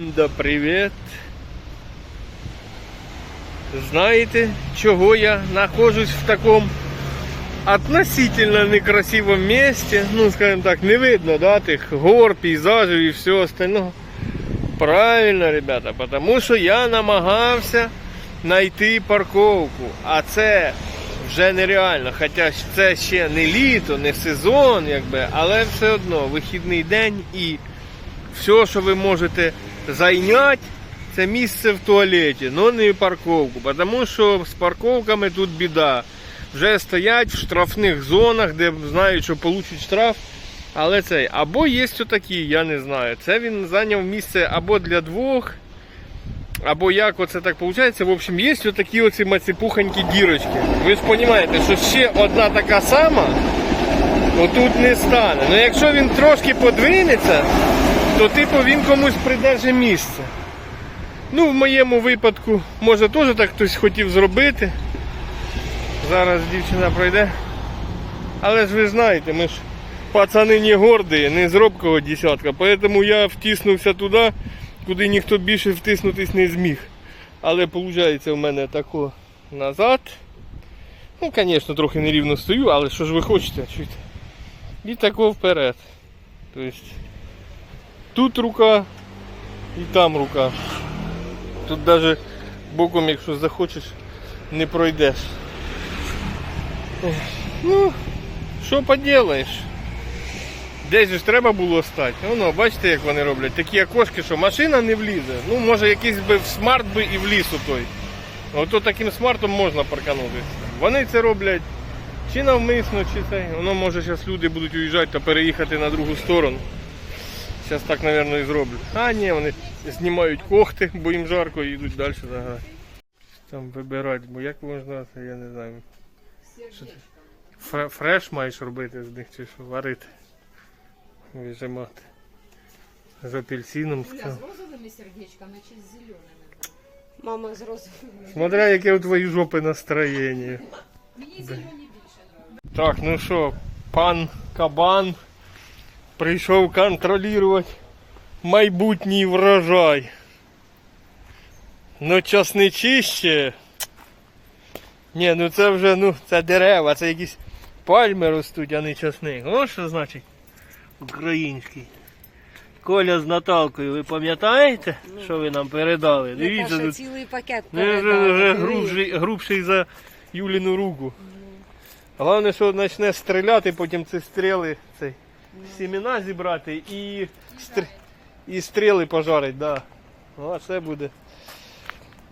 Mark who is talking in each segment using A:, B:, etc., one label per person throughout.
A: Да, привіт. Знаєте, чого я нахожусь в такому относительно некрасивом месте? Ну, скажем так, не видно, да, тих гор, пейзажів і всього остального. Правильно, ребята, потому що я намагався знайти парковку, а це вже нереально. Хоча це ще не літо, не сезон, якби, але все одно вихідний день і все, що ви можете зайняти, це місце в туалеті, але не парковку. Тому що з парковками тут біда. Вже стоять в штрафних зонах, де знають, що получать штраф. Але цей, або є такі, я не знаю. Це він зайняв місце або для двох, або як оце так виходить. В общем, є такі оці мацепухонькі дірочки. Ви ж розумієте, що ще одна така сама отут не стане. Ну якщо він трошки подвинеться, то типу він комусь придержить місце. Ну, в моєму випадку, може теж так хтось хотів зробити. Зараз дівчина пройде. Але ж ви знаєте, ми ж пацани не горді, не з робкого десятка, поэтому я втиснувся туди, куди ніхто більше втиснутись не зміг. Але виходить в мене тако назад. Ну, звісно, трохи нерівно стою, але що ж ви хочете? Чуєте? І тако вперед. Тобто тут рука і там рука. Тут навіть боком, якщо захочеш, не пройдеш. Ну, що поділаєш? Десь ж треба було стати. Воно, бачите, як вони роблять. Такі окошки, що машина не влізе. Ну, може якийсь би смарт би і вліз у той. Ото таким смартом можна парканутися. Вони це роблять чи навмисно, чи це. Воно може зараз люди будуть уїжджати та переїхати на другу сторону. Зараз так, мабуть, і зроблять. А ні, вони знімають кохти, бо їм жарко і йдуть далі заграти. Там вибирати, бо як можна, це я не знаю. Що ти? Фреш маєш робити з них чи що, варити. Вижимати. З апельсином.
B: З розовими сердечками чи з зеленими?
C: Мама з розовими.
A: Смотря яке у твоїй жопи настроєння.
B: Мені зелені більше нравляться.
A: Так, ну що, пан Кабан прийшов контролювати майбутній врожай. Ну, часничище. Ні, ну це вже, ну, це дерева, це якісь пальми ростуть, а не часник. О, що значить український. Коля з Наталкою, ви пам'ятаєте, що ви нам передали? Дивіться,
C: Наташа
A: тут
C: цілий пакет
A: Ну, вже, вже грубший, грубший за Юліну руку. Головне, що почне стріляти, потім ці стріли, цей, сімена зібрати і, стр... і стріли пожарить, да. О, це буде.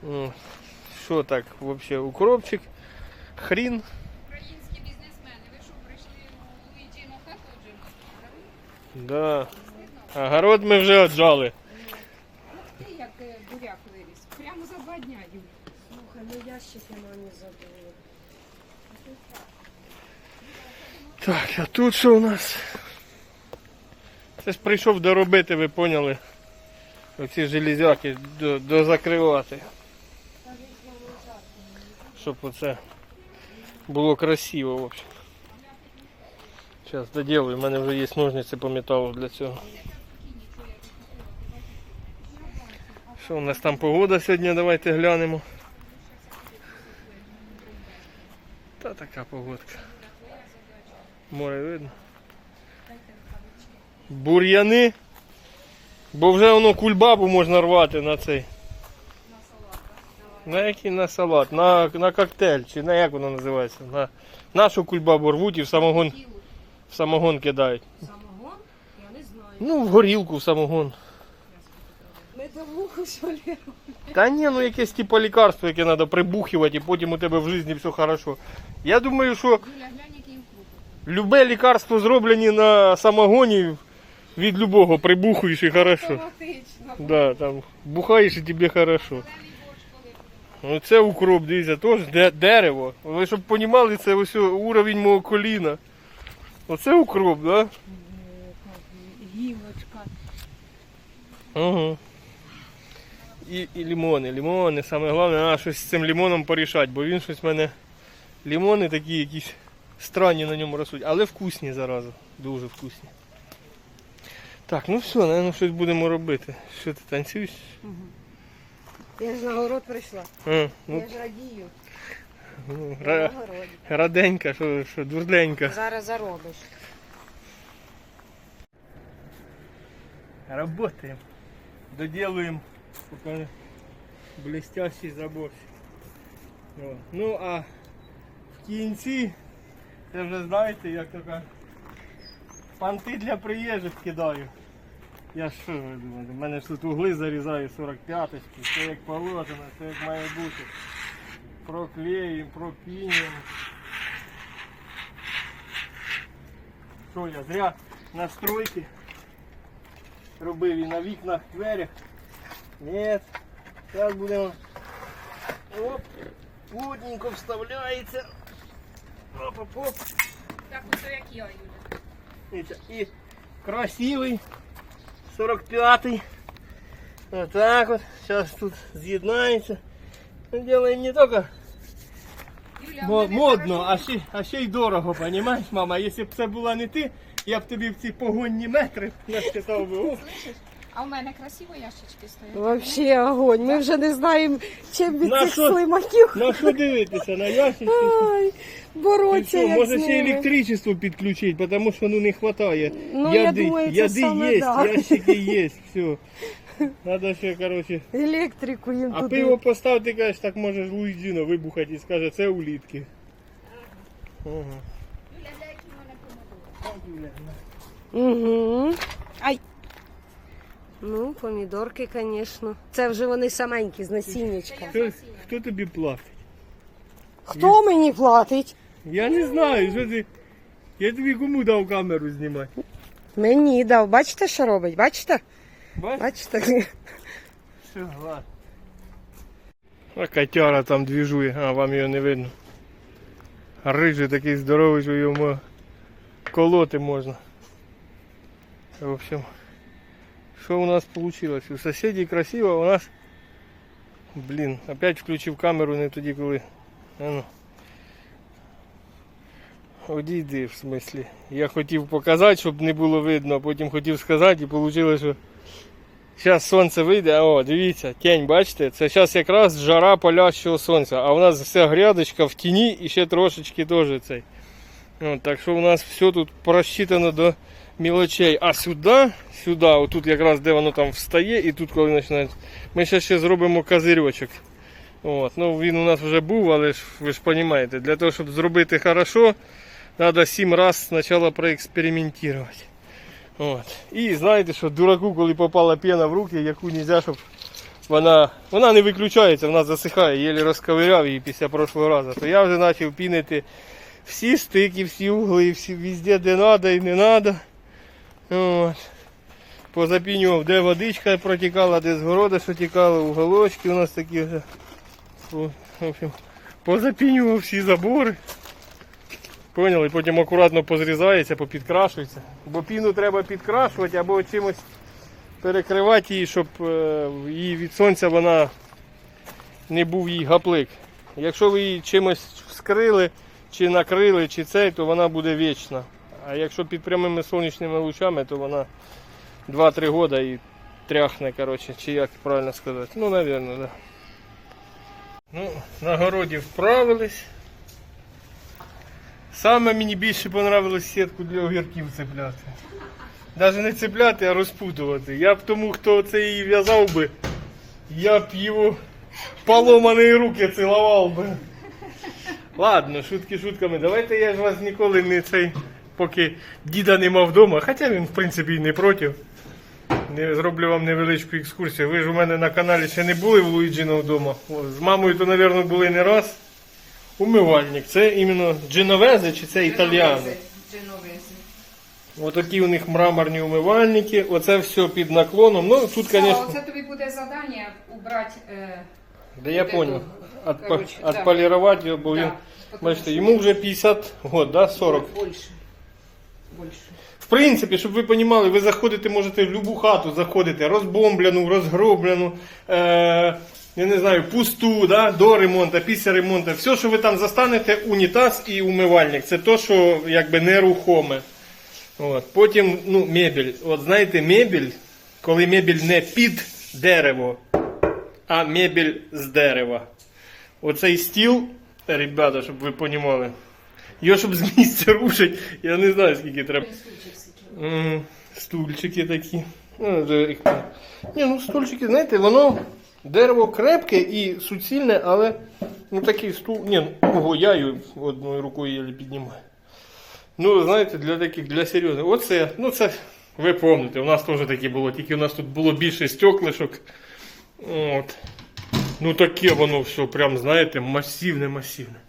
A: М, Що так, взагалі, укропчик, хрін.
B: Українські бізнесмени, ви що, прийшли у Луїджіну хату вже?
A: Да. Огород ми вже отжали.
B: Ти як е, буряк виріс. Прямо за два дня.
C: Слухай, ну ящики мамі забули.
A: Так, а тут що у нас? Це ж прийшов доробити, ви поняли. Оці железяки дозакривати. Щоб оце було красиво, в общем. Зараз доділаю, у мене вже є ножниці по металу для цього. Що у нас там погода сьогодні, давайте глянемо. Та така погодка. Море видно. Бур'яни. Бо вже воно кульбабу можна рвати на цей. На який на салат? На, на коктейль, чи на як воно називається? На нашу кульбабу рвуть і в самогон, в самогон кидають.
C: Самогон? Я не знаю.
A: Ну, в горілку в самогон.
C: Медовуху солі.
A: Та ні, ну якесь типу лікарство, яке треба прибухувати, і потім у тебе в житті все хорошо. Я думаю, що
B: Юля, глянь, який
A: любе лікарство зроблені на самогоні від любого прибухуєш і хорошо. Да, там бухаєш і тобі хорошо. Ну це укроп, дивіться, теж дерево. Ви щоб розуміли, це ось уровень мого коліна. Оце укроп, да?
C: Гілочка.
A: Угу. І, і лимони. Лимони, саме головне, треба щось з цим лимоном порішати, бо він щось в мене. Лимони такі якісь странні на ньому ростуть, але вкусні зараза. Дуже вкусні. Так, ну все, наверное, щось будемо робити. Що ти танцюєш?
C: Я ж на город прийшла.
A: А, ну,
C: Я ж радію.
A: ну,
C: Я
A: ра-
C: на городі.
A: раденька, що, що дурденька.
C: Зараз заробиш.
A: Работаем. Доделаем пока блестящий заборчик. Ну а в кінці, це вже знаєте, як кажуть, панти для приїжджих кидаю. Я що ви думаєте, в мене ж тут угли зарізаю 45-очки, все як положено, все як має бути. Проклеїмо, пропінюємо. Що я зря настройки робив і на вікнах, дверях. Ні. Зараз будемо. Оп, плотненько вставляється. Оп, оп, оп.
B: Так ось як я, Юля.
A: І красивий 45-й. Отак от. Зараз тут з'єднається. Ми Делаємо не тільки модно, а ще, а ще й дорого, понімаєш, мама? Якщо б це була не ти, я б тобі в ці погонні метри насчитав би. О,
B: А в мене красиво ящички стоять.
C: Вообще огонь. Ми вже не знаємо, чим від
A: На
C: цих
A: що?
C: слимаків
A: На що дивитися? На ящички?
C: Ай, боротися.
A: що,
C: як
A: може
C: з
A: ще
C: ними.
A: електричество підключити, тому що ну не вистачає.
C: Ну, я
A: яди,
C: думаю, це
A: яди
C: саме
A: є,
C: да.
A: ящики є, все. Надо ще, коротше.
C: Електрику їм
A: А
C: туди.
A: пиво постав, ти кажеш, так можеш Луїджіно вибухати і скаже, це улітки. Ага.
B: Юля, для які в мене помидори.
C: Угу. Ай. Ну, помідорки, звісно. Це вже вони саменькі з насіннячка.
A: Хто, хто тобі платить?
C: Хто мені платить?
A: Я не знаю, що ти. Я тобі кому дав камеру знімати?
C: Мені дав. Бачите, що робить? Бачите?
A: Бач?
C: Бачите?
A: Все, ладно. А котяра там двіжує, а вам його не видно. Рижий такий здоровий, що йому колоти можна. В общем, що у нас вийшло? У сусідів красиво, а у нас. Блін, опять включив камеру не тоді, коли. А ну. Одійди, в смислі. Я хотів показати, щоб не було видно, а потім хотів сказати і вийшло, що Зараз сонце вийде, о, дивіться, тінь, бачите, це зараз якраз жара палящого сонця, а у нас вся грядочка в тіні і ще трошечки теж цей. От, так що у нас все тут просчитано до мілочей. А сюди, сюди, отут якраз де воно там встає, і тут коли починає. Ми ще ще зробимо козирьочок. От, ну він у нас вже був, але ж ви ж розумієте, для того, щоб зробити хорошо, треба сім разів спочатку проекспериментувати. От. І знаєте, що дураку, коли попала пена в руки, яку не можна, щоб вона, вона не виключається, вона засихає, єлі розковиряв її після прошлого разу. То я вже почав пінити всі стики, всі угли, всі, везде, де треба і не треба. От. Позапінював, де водичка протікала, де з города що тікало, уголочки у нас такі вже. В общем, позапінював всі забори. Поняли, потім акуратно позрізається, попідкрашується. Бо піну треба підкрашувати або чимось перекривати її, щоб е, її від сонця вона не був їй гаплик. Якщо ви її чимось вскрили, чи накрили, чи цей, то вона буде вічна. А якщо під прямими сонячними лучами, то вона 2-3 роки і тряхне, коротше, чи як правильно сказати. Ну, напевно, так. Да. Ну, на городі вправились. Саме мені більше понравилось сітку для огірків цепляти. Навіть не цепляти, а розпутувати. Я б тому, хто це її в'язав би, я б його поломані руки цілував би. Ладно, шутки шутками. Давайте я ж вас ніколи не цей, поки діда нема вдома, хоча він в принципі і не проти. Не зроблю вам невеличку екскурсію. Ви ж у мене на каналі ще не були в Луїджіно вдома. О, З мамою то, мабуть, були не раз. Умивальник. Це іменно дженовезе чи це італіано?
B: Дженовези.
A: Отакі у них мраморні умивальники. Оце все під наклоном. Ну тут,
B: О,
A: звісно,
B: це тобі буде завдання убрати. Е,
A: да я понял. Отпа-
B: короче, да.
A: Отполірувати його, бо він,
B: да, потому
A: бачите,
B: що
A: йому вже 50 год, да, 40.
B: Більше. Більше.
A: В принципі, щоб ви розуміли, ви заходите, можете в будь-яку хату заходити, розбомблену, розгроблену, е, я не знаю, пусту, да, до ремонту, після ремонту. Все, що ви там застанете, унітаз і умивальник. Це то, що якби нерухоме. От. Потім, ну, мебель. От знаєте, мебель, коли мебель не під дерево, а мебель з дерева. Оцей стіл, ребята, щоб ви понімали, його щоб з місця рушить, я не знаю, скільки треба. Стульчики такі. Ну, ну стульчики, знаєте, воно дерево крепке і суцільне, але ну такий стул. Ні, ого, я її одною рукою єлі піднімаю. Ну, знаєте, для таких, для серйозних. Оце, ну це, ви пам'ятаєте, у нас теж таке було, тільки у нас тут було більше стеклишок. От. Ну таке воно все, прям, знаєте, масивне, масивне.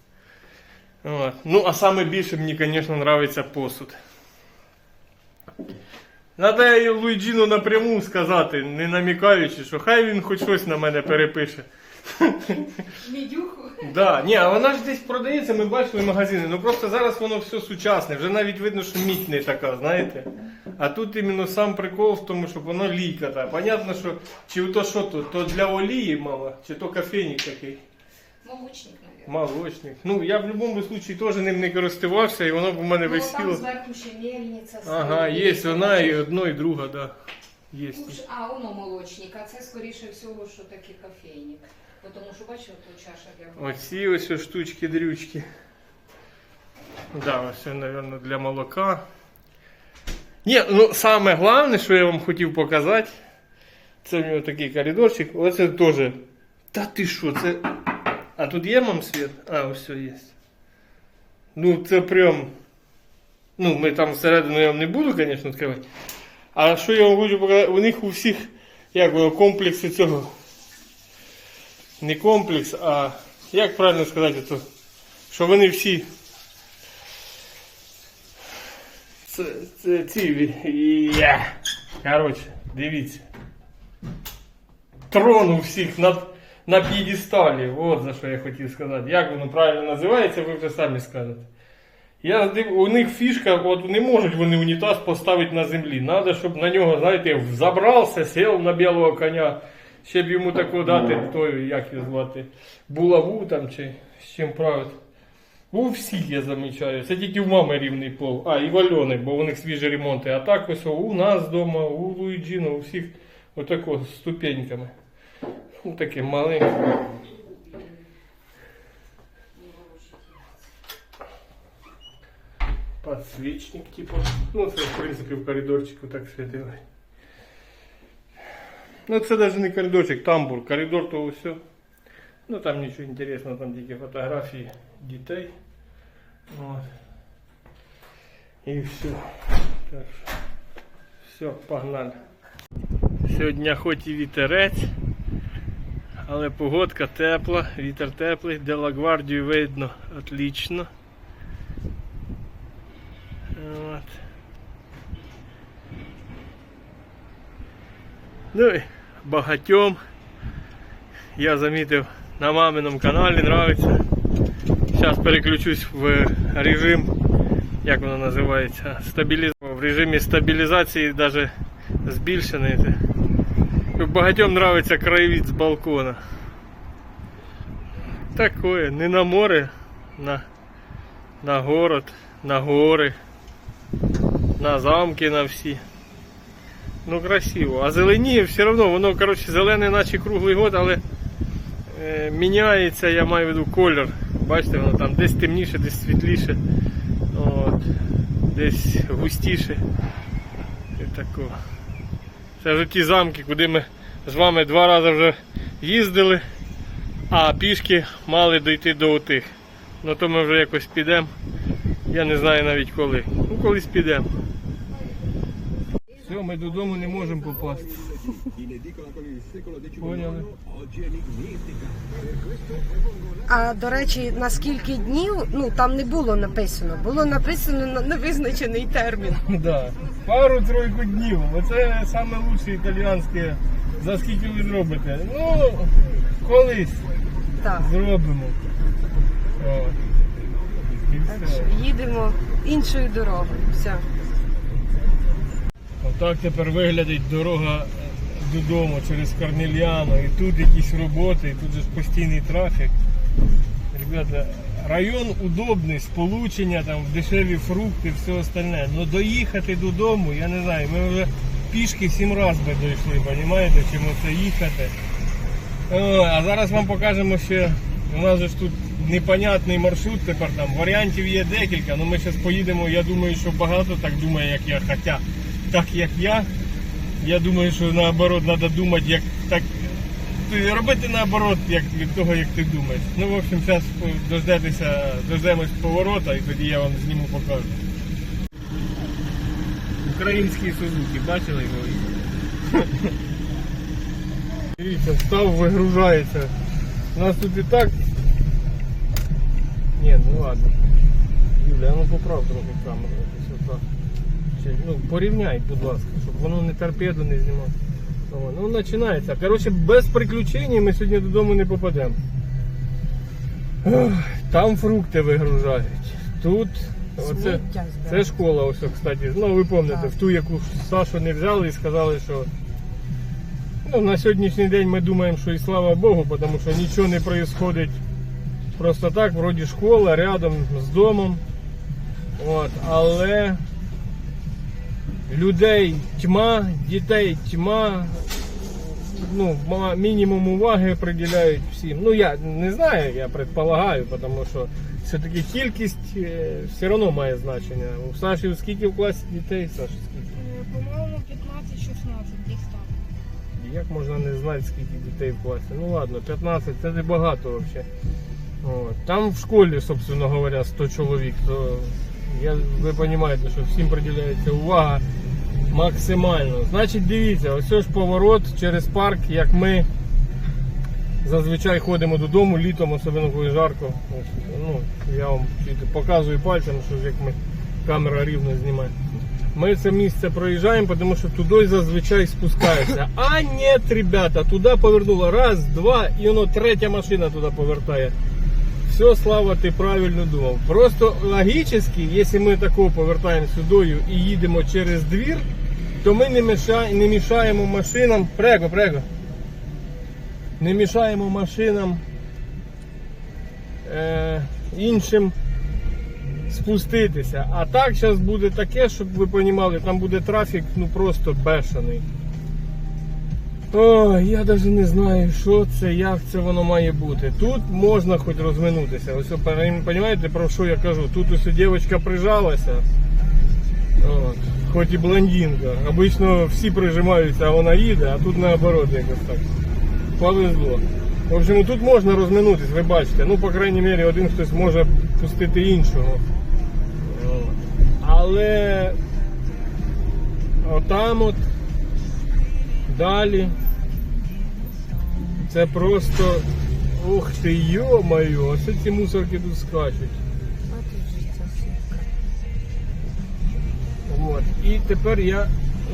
A: От. Ну, а саме більше мені, звісно, подобається посуд. Надо і Луїджіну напряму сказати, не намікаючи, що хай він хоч щось на мене перепише.
B: Мідюху.
A: Да, ні, а вона ж десь продається, ми бачили магазини. Ну просто зараз воно все сучасне. Вже навіть видно, що мідь не така, знаєте. А тут іменно сам прикол в тому, щоб воно лійка. Та. Понятно, що чи то що то, то для олії мало, чи то кофейник такий.
B: Молочник, мабуть.
A: Молочник. Ну, я в будь-якому випадку теж ним не користувався, і воно б у мене
C: Ну, там
A: висіло.
C: зверху ще мельниця.
A: Ага,
C: стоїть.
A: є вона і одно, і друга, да. Є.
B: Ну, ж- А, воно молочник, а це скоріше всього, що таке кофейник. Бо Тому що бачиш, тут чаша для води.
A: Оці ось ось штучки-дрючки. Да, ось мабуть, для молока. Ні, ну саме головне, що я вам хотів показати, це в нього такий коридорчик. Оце теж. Та ти що, це. А тут є мам світ? А, ось все є. Ну, це прям. Ну, ми там всередину я вам не буду, звісно, відкривати. А що я вам хочу показати? У них у всіх як воно, комплекси цього. Не комплекс, а як правильно сказати, то, що вони всі. Це, це ці. ві- Я. Коротше, дивіться. Трон у всіх на, На п'єдесталі. От за що я хотів сказати. Як воно правильно називається, ви вже самі скажете. Я див- у них фішка, от не можуть вони унітаз поставити на землі. Надо, щоб на нього, знаєте, забрався, сів на білого коня, ще б йому таку дати, той, як його звати, булаву там чи з чим правити. У всіх я замічаю. Це тільки в мами рівний пол. А, і в Альони, бо у них свіжі ремонти. А так ось у нас вдома, у Луїджіно, у всіх отако з ступеньками. Ну, таке маленьке. Подсвечник, типа. Ну, це, в принципі, в коридорчику так світило. Ну, це навіть не коридорчик, тамбур. Коридор то все. Ну, там нічого інтересного, там тільки фотографії дітей. От. І все. Так що, все, погнали. Сьогодні хоч і вітерець, Але погодка тепла, вітер теплий, де Лагвардію видно отлично. От. Ну і багатьом я замітив на маминому каналі, нравиться. Зараз переключусь в режим, як воно називається, стабіліз... в режимі стабілізації навіть збільшений. Багатьом нравиться краєвид з балкона. Такое, не на море, на, на город, на гори, на замки на всі. Ну красиво. А зеленіє все одно, воно коротше зелене наче круглий год, але е, міняється, я маю в виду колір. Бачите, воно там десь темніше, десь світліше, от, десь густіше. І тако. Це вже ті замки, куди ми з вами два рази вже їздили, а пішки мали дійти до отих. Ну то ми вже якось підемо. Я не знаю навіть коли. Ну колись підемо. Все, ми додому не можемо попасти. Поняли?
C: А до речі, на скільки днів, ну там не було написано. Було написано на невизначений термін.
A: Да. Пару-тройку днів. Оце лучше італіянське. За скільки ви зробите? Ну, колись
C: Так.
A: зробимо. І
C: Так
A: все.
C: що їдемо іншою дорогою. Все.
A: Отак тепер виглядить дорога додому через Корнельяно. І тут якісь роботи, і тут же ж постійний трафік. Ребята, район удобний, сполучення, там дешеві фрукти, все остальне. Но доїхати додому, я не знаю, ми вже пішки сім разів би дійшли, розумієте, чим оце їхати. О, а зараз вам покажемо ще. У нас же ж тут непонятний маршрут тепер там. Варіантів є декілька, але ми зараз поїдемо. Я думаю, що багато так думає, як я. Хоча так як я, я думаю, що наоборот треба думати, як так. Робити наоборот, як від того, як ти думаєш. Ну, в общем, зараз дождетеся, дождемось поворота і тоді я вам зніму покажу. Українські Сузуки, бачили його? Дивіться, став вигружається. У нас тут і так. Ні, ну ладно. Юля, ну поправ трохи камеру. Ну, порівняй, будь ласка, щоб воно не торпеду не знімало. Ну починається. Коротше, без приключень ми сьогодні додому не попадемо. Там фрукти вигружають. Тут. Оце,
C: Сміття
A: це школа, ось, кстати. Ну, ви пам'ятаєте,
C: Так.
A: в ту, яку Сашу не взяли і сказали, що ну, на сьогоднішній день ми думаємо, що і слава Богу, тому що нічого не відбувається просто так, вроді школа рядом з домом. От, але людей тьма, дітей тьма. Ну, ма- мінімум уваги приділяють всім. Ну я не знаю, я предполагаю, тому що все-таки кількість е, все одно має значення. У Саші скільки в класі дітей? Саша, скільки?
D: Е, По-моєму, 15-16 десь так.
A: Як можна не знати, скільки дітей в класі? Ну ладно, 15 це не багато взагалі. От. Там в школі, собственно говоря, 100 чоловік, то я, ви розумієте, що всім приділяється увага максимально. Значить, дивіться, ось ж поворот через парк, як ми зазвичай ходимо додому літом, особливо коли жарко. Ну, я вам показую пальцем, що як ми камера рівно знімає. Ми це місце проїжджаємо, тому що туди зазвичай спускається. А ні, ребята, туди повернуло раз, два, і воно третя машина туди повертає. Все, Слава, ти правильно думав. Просто логічно, якщо ми тако повертаємо сюди і їдемо через двір, то ми не мішаємо машинам. Прего, прего. Не мішаємо машинам е... іншим спуститися. А так зараз буде таке, щоб ви розуміли, там буде трафік ну просто бешений. Ой, я навіть не знаю, що це, як це воно має бути. Тут можна хоч розминутися. Ось розумієте, про що я кажу? Тут ось дівчинка прижалася. От. Хоч і блондинка. Обично всі прижимаються, а вона їде, а тут наоборот якось так. Повезло. В общем, тут можна розминутись, ви бачите. Ну, по крайній мірі, один хтось може пустити іншого. Але отам от далі. Це просто. Ух ти, йо-моє, оце ці мусорки тут скачуть. От. І тепер я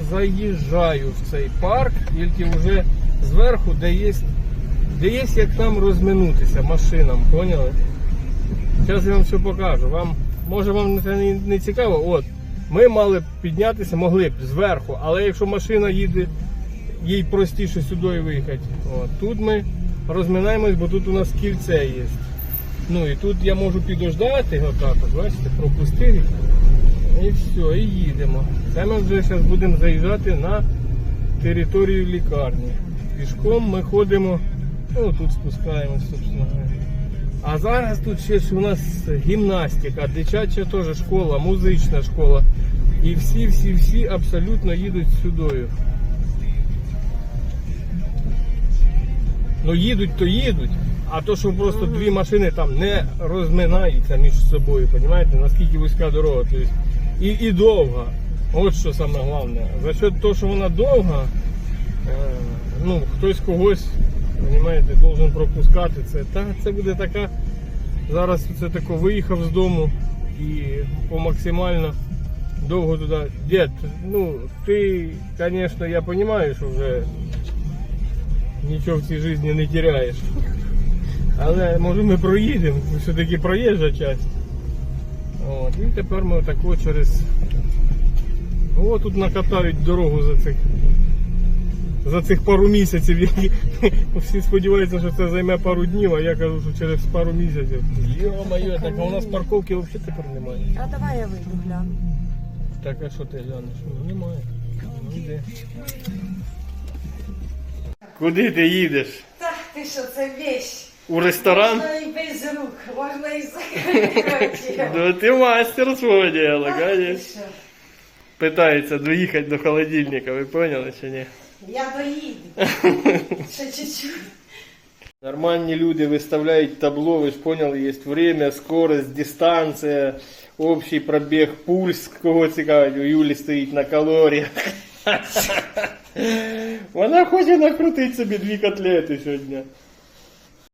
A: заїжджаю в цей парк, тільки вже зверху, де є, де є як там розминутися машинам, поняли? Зараз я вам все покажу. Вам, може вам це не, не цікаво? От, ми мали б піднятися, могли б зверху, але якщо машина їде, їй простіше сюди виїхати. От. Тут ми розминаємось, бо тут у нас кільце є. Ну і тут я можу підождати, отак, от, бачите, пропустити. І все, і їдемо. Це ми вже зараз будемо заїжджати на територію лікарні. Пішком ми ходимо, ну тут спускаємось, собственно. А зараз тут ще ж у нас гімнастика, дитяча теж школа, музична школа. І всі, всі, всі абсолютно їдуть сюди. Ну їдуть, то їдуть. А то, що просто дві машини там не розминаються між собою, розумієте, наскільки вузька дорога. Тобто, і, і довга. От що саме головне. За счет того, що вона довга, ну, хтось когось, розумієте, должен пропускати це. Та це буде така. Зараз це тако виїхав з дому і по максимально довго туди. Дід, ну ти, звісно, я розумію, що вже нічого в цій житті не теряєш. Але може ми проїдемо, все-таки проїжджа часть. От, і тепер ми отако через. О, тут накатають дорогу за цих за цих пару місяців. які- Всі сподіваються, що це займе пару днів, а я кажу, що через пару місяців. Йо-моє, так а у нас парковки взагалі тепер немає.
C: А давай я вийду гляну.
A: Так, а що ти глянеш? Ну, немає. Ну, йди. Куди ти їдеш?
C: Так, ти що, це вещь.
A: У ресторан?
C: Можна і без рук, можна і закрити.
A: Ну ти мастер свого діла, конечно. Питається доїхати до холодильника, ви поняли чи ні?
C: Я доїду. Ще чуть-чуть.
A: Нормальні люди виставляють табло, ви ж поняли, є время, скорость, дистанція, общий пробіг, пульс, кого цікавить, у Юлі стоїть на калоріях. Вона хоче накрутити собі дві котлети сьогодні.